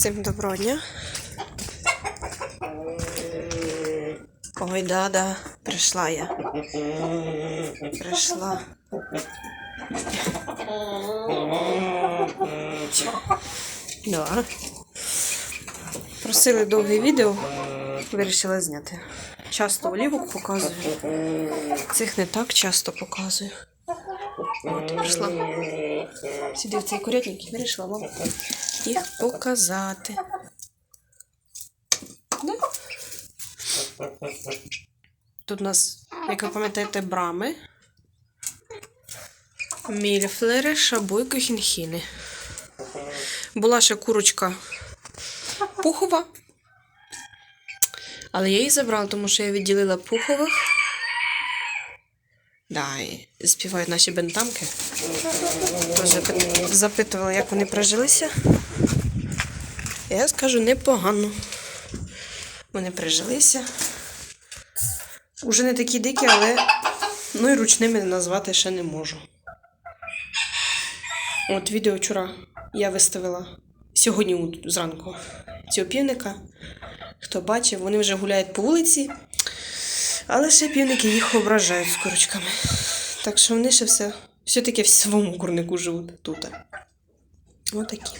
Всім доброго дня. Ой, да, да, прийшла я. Прийшла. Да. Просили довге відео, вирішила зняти. Часто олівок показую. Цих не так часто показую. От, прийшла. Сюди в цей курятник і вирішила вам їх показати. Тут у нас, як ви пам'ятаєте, брами. Мільфлери, шабуйки, хінхіни. Була ще курочка пухова. Але я її забрала, тому що я відділила пухових. Да, і співають наші бентамки. Тоже пи- запитували, як вони прижилися. Я скажу непогано. Вони прижилися. Уже не такі дикі, але ну і ручними назвати ще не можу. От відео вчора я виставила сьогодні зранку цього півника. Хто бачив, вони вже гуляють по вулиці, але ще півники їх ображають з курочками. Так що вони ще все, все-таки в своєму курнику живуть тут. Отакі.